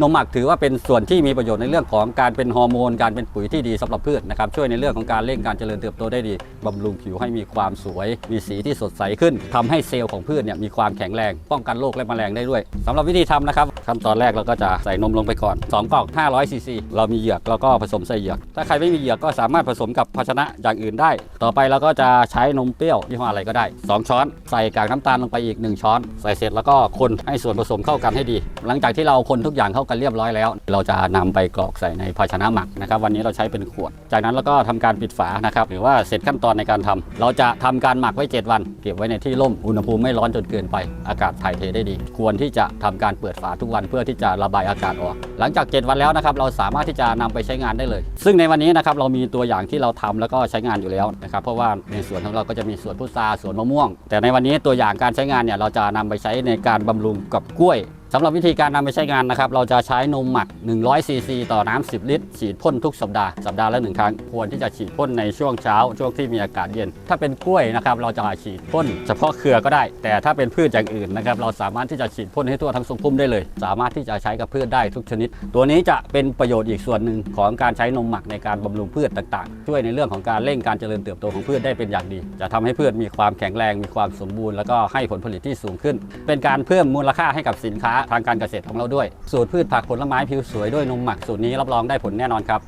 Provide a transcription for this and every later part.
นมหมักถือว่าเป็นส่วนที่มีประโยชน์ในเรื่องของการเป็นฮอร์โมน การเป็นปุ๋ยที่ดีสำหรับพืชนะครับช่วยในเรื่องของการเร่งการเจริญเติบโตได้ดีบำรุงผิวให้มีความสวย มีสีที่สดใสขึ้นทำให้เซลล์ของพืชเนี่ยมีความแข็งแรง ป้องกันโรคและแมลงได้ด้วยสำหรับวิธีทำนะครับขั้นตอนแรกเราก็จะใส่นมลงไปก่อน2กล่อง500ซีซีเรามีเหยือกแล้วก็ผสมใส่เหยือก ถ้าใครไม่มีเหยือกก็สามารถผสมกับภาชนะอย่างอื่นได้ ต่อไปเราก็จะใช้นมเปรี้ยวยี่ห้ออะไรก็ได้ 2 ช้อน ใส่กากน้ำตาลลงไปอีก 1 ช้อน ใส่เสร็จแล้วก็คนให้ส่วนผสมเข้ากันให้ดี หลังจากที่เราคนทุกอย่างเข้ากันเรียบร้อยแล้ว เราจะนำไปกรอกใส่ในภาชนะหมักนะครับ วันนี้เราใช้เป็นขวด จากนั้นเราก็ทำการปิดฝานะครับ หรือว่าเสร็จขั้นตอนในการทำเราจะทำการหมักไว้ 7 วัน เก็บไว้ในที่ร่มอุณหภูมิไม่ร้อนจนเกินไป อากาศถ่ายเทได้ดี ควรที่จะทำการเปิดฝาทุกวันเพื่อที่จะระบายอากาศออก หลังจาก 7 วันแล้วนะครับ เราสามารถที่จะนำไปใช้งานได้เลย ซึ่งในวันนี้นะครับเรามีตัวอย่างที่เราทำแล้วก็ใช้งานอยู่แล้วนะครับ เพราะว่าในสวนของเราก็จะมีสวนพุทราสวนมะม่วง แต่ในวันนี้ตัวอย่างการใช้งานเนี่ยเราจะนำไปใช้ในการบำรุงกับกล้วย สำหรับวิธีการนำไปใช้งานนะครับ เราจะใช้นมหมัก 100 ซีซีต่อน้ำ 10 ลิตร ฉีดพ่นทุกสัปดาห์ สัปดาห์ละหนึ่งครั้ง ควรที่จะฉีดพ่นในช่วงเช้า ช่วงที่มีอากาศเย็น ถ้าเป็นกล้วยนะครับ เราจะฉีดพ่นเฉพาะเครือก็ได้ แต่ถ้าเป็นพืชอย่างอื่นนะครับ เราสามารถที่จะฉีดพ่นให้ทั่วทั้งทรงพุ่มได้เลย สามารถที่จะใช้กับพืชได้ทุกชนิด ตัวนี้จะเป็นประโยชน์อีกส่วนหนึ่งของการใช้นมหมักในการบำรุงพืชต่างๆ ช่วยในเรื่องของการเร่งการเจริญเติบโตของพืชได้เป็นอย่างดี จะทำให้พืชมีความแข็งแรง มีความสมบูรณ์ แล้วก็ให้ผลผลิตที่สูงขึ้น เป็นการเพิ่มมูลค่าให้กับสินค้าทางการเกษตรของเราด้วย สูตรพืชผักผลไม้ผิวสวยด้วยนมหมักสูตรนี้รับรองได้ผลแน่นอนครับ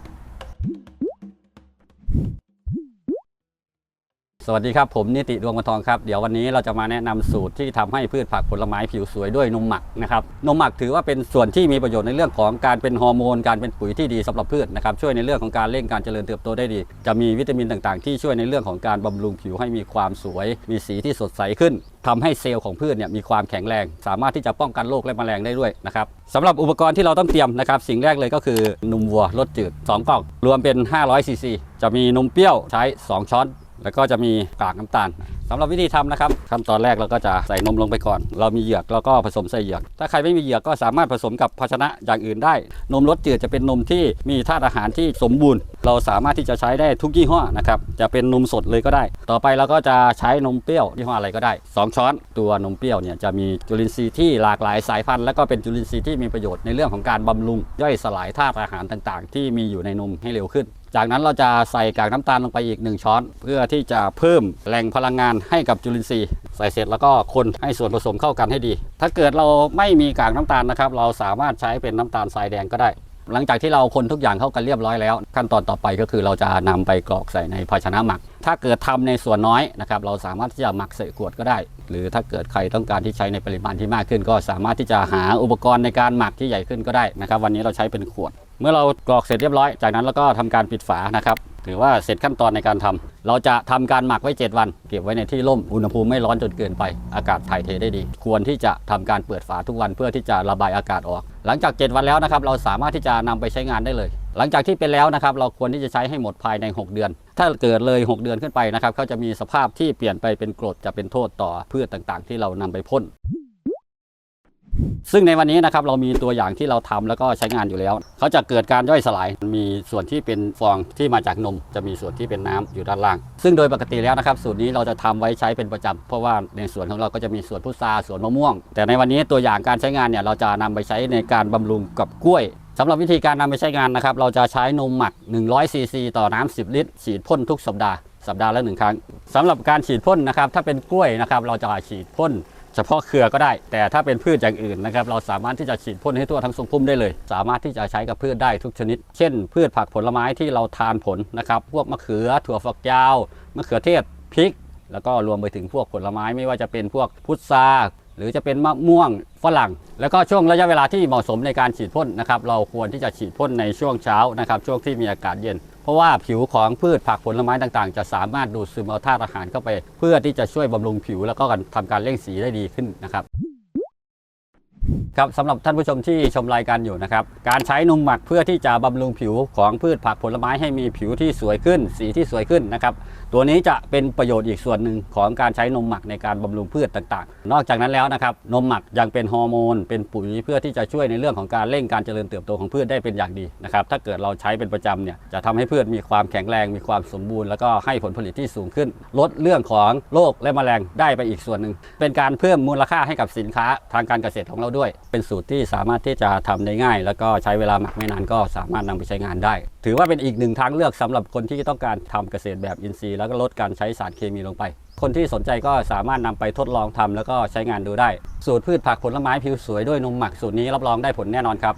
สวัสดีครับ ผมนิติดวงวันทองครับ เดี๋ยววันนี้เราจะมาแนะนำสูตรที่ทำให้พืชผักผลไม้ผิวสวยด้วยนมหมักนะครับนมหมักถือว่าเป็นส่วนที่มีประโยชน์ในเรื่องของการเป็นฮอร์โมน การเป็นปุ๋ยที่ดีสำหรับพืชนะครับช่วยในเรื่องของการเร่งการเจริญเติบโตได้ดี จะมีวิตามินต่างๆ ที่ช่วยในเรื่องของการบำรุงผิวให้มีความสวย มีสีที่สดใสขึ้นทำให้เซลล์ของพืชเนี่ยมีความแข็งแรง สามารถที่จะป้องกันโรคและแมลงได้ด้วยนะครับสำหรับอุปกรณ์ที่เราต้องเตรียมนะครับสิ่งแรกเลยก็คือนมวัวรสจืด2กล่องรวมเป็น500ซีซีจะมีนมเปรี้ยวใช้ 2 ช้อน แล้วก็จะมีกากน้ำตาลสำหรับวิธีทำนะครับ ขั้นตอนแรกเราก็จะใส่นมลงไปก่อน เรามีเหยือกแล้วก็ผสมใส่เหยือก ถ้าใครไม่มีเหยือกก็สามารถผสมกับภาชนะอย่างอื่นได้ นมรสจืดจะเป็นนมที่มีธาตุอาหารที่สมบูรณ์ เราสามารถที่จะใช้ได้ทุกยี่ห้อนะครับ จะเป็นนมสดเลยก็ได้ ต่อไปเราก็จะใช้นมเปรี้ยวยี่ห้ออะไรก็ได้ 2 ช้อน ตัวนมเปรี้ยวเนี่ยจะมีจุลินทรีย์ที่หลากหลายสายพันธุ์ แล้วก็เป็นจุลินทรีย์ที่มีประโยชน์ในเรื่องของการบำรุงย่อยสลายธาตุอาหารต่าง ๆ ที่มีอยู่ในนมให้เร็วขึ้น จากนั้นเราจะใส่กากน้ำตาลลงไปอีก 1 ช้อน เพื่อที่จะเพิ่มแหล่งพลังงานให้กับจุลินทรีย์ใส่เสร็จแล้วก็คนให้ส่วนผสมเข้ากันให้ดี ถ้าเกิดเราไม่มีกากน้ำตาลนะครับ เราสามารถใช้เป็นน้ำตาลทรายแดงก็ได้ หลังจากที่เราคนทุกอย่างเข้ากันเรียบร้อยแล้ว ขั้นตอนต่อไปก็คือเราจะนำไปกรอกใส่ในภาชนะหมัก ถ้าเกิดทำในส่วนน้อยนะครับเราสามารถที่จะหมักใส่ขวดก็ได้ หรือถ้าเกิดใครต้องการที่ใช้ในปริมาณที่มากขึ้น ก็สามารถที่จะหาอุปกรณ์ในการหมักที่ใหญ่ขึ้นก็ได้นะครับ วันนี้เราใช้เป็นขวด เมื่อเรากรอกเสร็จเรียบร้อย จากนั้นเราก็ทำการปิดฝานะครับถือว่าเสร็จขั้นตอนในการทำเราจะทำการหมักไว้ 7 วัน เก็บไว้ในที่ร่มอุณหภูมิไม่ร้อนจนเกินไป อากาศถ่ายเทได้ดี ควรที่จะทำการเปิดฝาทุกวันเพื่อที่จะระบายอากาศออก หลังจาก 7 วันแล้วนะครับเราสามารถที่จะนำไปใช้งานได้เลย หลังจากที่เป็นแล้วนะครับเราควรที่จะใช้ให้หมดภายใน 6 เดือน ถ้าเกิดเลย 6 เดือนขึ้นไปนะครับเขาจะมีสภาพที่เปลี่ยนไปเป็นกรดจะเป็นโทษต่อพืชต่างๆ ที่เรานำไปพ่น ซึ่งในวันนี้นะครับเรามีตัวอย่างที่เราทำแล้วก็ใช้งานอยู่แล้ว เขาจะเกิดการย่อยสลาย มีส่วนที่เป็นฟองที่มาจากนม จะมีส่วนที่เป็นน้ำอยู่ด้านล่าง ซึ่งโดยปกติแล้วนะครับสูตรนี้เราจะทำไว้ใช้เป็นประจำเพราะว่าในสวนของเราก็จะมีสวนพุทราสวนมะม่วง แต่ในวันนี้ตัวอย่างการใช้งานเนี่ยเราจะนำไปใช้ในการบำรุงกับกล้วยสำหรับวิธีการนำไปใช้งานนะครับ เราจะใช้นมหมัก 100 ซีซีต่อน้ำ 10 ลิตร ฉีดพ่นทุกสัปดาห์ สัปดาห์ละหนึ่งครั้งสำหรับการฉีดพ่นนะครับ ถ้าเป็นกล้วยนะครับ เราจะฉีดพ่น เฉพาะเครือก็ได้ แต่ถ้าเป็นพืชอย่างอื่นนะครับเราสามารถที่จะฉีดพ่นให้ทั่วทั้งทรงพุ่มได้เลย สามารถที่จะใช้กับพืชได้ทุกชนิด เช่น พืชผักผลไม้ที่เราทานผลนะครับพวกมะเขือถั่วฝักยาวมะเขือเทศพริก แล้วก็รวมไปถึงพวกผลไม้ไม่ว่าจะเป็นพวกพุทราหรือจะเป็นมะม่วงฝรั่ง แล้วก็ช่วงระยะเวลาที่เหมาะสมในการฉีดพ่นนะครับเราควรที่จะฉีดพ่นในช่วงเช้านะครับช่วงที่มีอากาศเย็น เพราะว่าผิวของพืชผักผลไม้ต่างๆ จะสามารถดูดซึมเอาธาตุอาหารเข้าไป เพื่อที่จะช่วยบำรุงผิวแล้วก็ทำการเร่งสีได้ดีขึ้นนะครับครับสำหรับท่านผู้ชมที่ชมรายการอยู่นะครับ การใช้นมหมักเพื่อที่จะบำรุงผิวของพืชผักผลไม้ให้มีผิวที่สวยขึ้น สีที่สวยขึ้นนะครับ ตัวนี้จะเป็นประโยชน์อีกส่วนหนึ่งของการใช้นมหมักในการบำรุงพืชต่างๆ นอกจากนั้นแล้วนะครับนมหมักยังเป็นฮอร์โมน เป็นปุ๋ยเพื่อที่จะช่วยในเรื่องของการเร่งการเจริญเติบโตของพืชได้เป็นอย่างดีนะครับถ้าเกิดเราใช้เป็นประจำเนี่ยจะทำให้พืชมีความแข็งแรงมีความสมบูรณ์แล้วก็ให้ผลผลิตที่สูงขึ้น ลดเรื่องของโรคและแมลงได้ไปอีกส่วนหนึ่งเป็นการเพิ่มมูลค่าให้กับสินค้าทางการเกษตรของเราด้วย เป็นสูตรที่สามารถที่จะทำได้ง่าย แล้วก็ใช้เวลาหมักไม่นานก็สามารถนำไปใช้งานได้ ถือว่าเป็นอีกหนึ่งทางเลือกสำหรับคนที่ต้องการทำเกษตรแบบอินทรีย์แล้วก็ลดการใช้สารเคมีลงไป คนที่สนใจก็สามารถนำไปทดลองทำแล้วก็ใช้งานดูได้ สูตรพืชผักผลไม้ผิวสวยด้วยนมหมักสูตรนี้รับรองได้ผลแน่นอนครับ